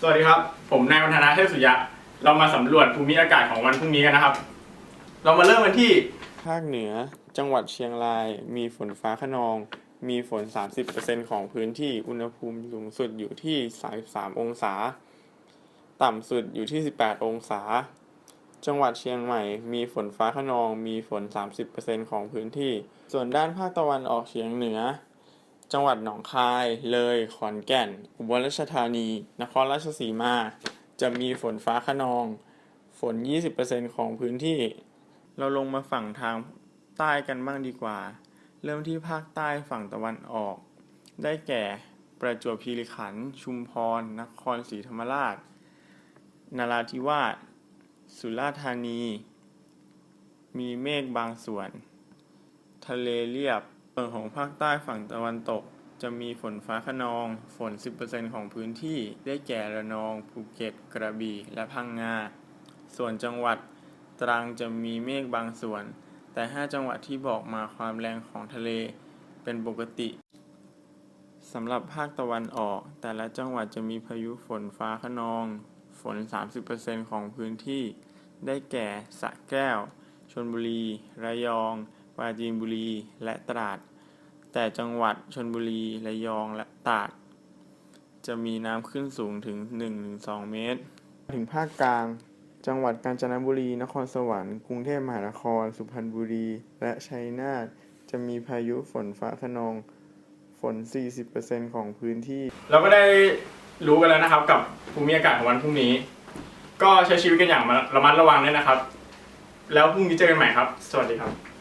สวัสดีครับ ผมนายวัฒนาเทพสุยะ เรามาสำรวจภูมิอากาศของวันพรุ่งนี้กันนะครับ เรามาเริ่มกันที่ ภาคเหนือ จังหวัดเชียงราย มีฝนฟ้าขนอง มีฝน 30%ของพื้นที่ อุณหภูมิสูงสุดอยู่ที่ 33 องศา ต่ำสุดอยู่ที่ 18 องศา จังหวัดเชียงใหม่ มีฝนฟ้าขนอง มีฝน 30%ของพื้นที่ ส่วนด้านภาคตะวันออกเฉียงเหนือ จังหวัดหนองคาย เลย ขอนแก่น อุบลราชธานี นครราชสีมา จะมีฝนฟ้าขนอง ฝน 20%ของพื้นที่ เราลงมาฝั่งทางใต้กันบ้างดีกว่า เริ่มที่ภาคใต้ฝั่งตะวันออก ได้แก่ ประจวบคีรีขันธ์ ชุมพร นครศรีธรรมราช นราธิวาส สุราษฎร์ธานี มีเมฆบางส่วน ทะเลเรียบ ส่วนของภาคใต้ฝั่งตะวันตก จะมีฝนฟ้าขนอง ฝน 10%ของพื้นที่ ได้แก่ระนอง ภูเก็ต กระบี่ และพังงา ส่วนจังหวัดตรังจะมีเมฆบางส่วน แต่ 5 จังหวัดที่บอกมาความแรงของทะเลเป็นปกติสำหรับภาคตะวันออก แต่ละจังหวัดจะมีพายุฝนฟ้าขนอง ฝน 30%ของพื้นที่ ได้แก่สระแก้ว ชลบุรี ระยอง ปราจีนบุรีและตราด แต่จังหวัดชลบุรีระยองและตราด จะมีน้ำขึ้นสูงถึง 1-2 เมตร ถึงภาคกลาง จังหวัดกาญจนบุรี นครสวรรค์ กรุงเทพมหานคร สุพรรณบุรี และชัยนาท จะมีพายุฝนฟ้าขนอง ฝน 40%ของพื้นที่ เราก็ได้รู้กันแล้วนะครับกับภูมิอากาศของวันพรุ่งนี้ ก็ใช้ชีวิตกันอย่างระมัดระวังด้วยนะครับ แล้วพรุ่งนี้เจอกันใหม่ครับ สวัสดีครับ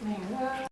แหม่เลย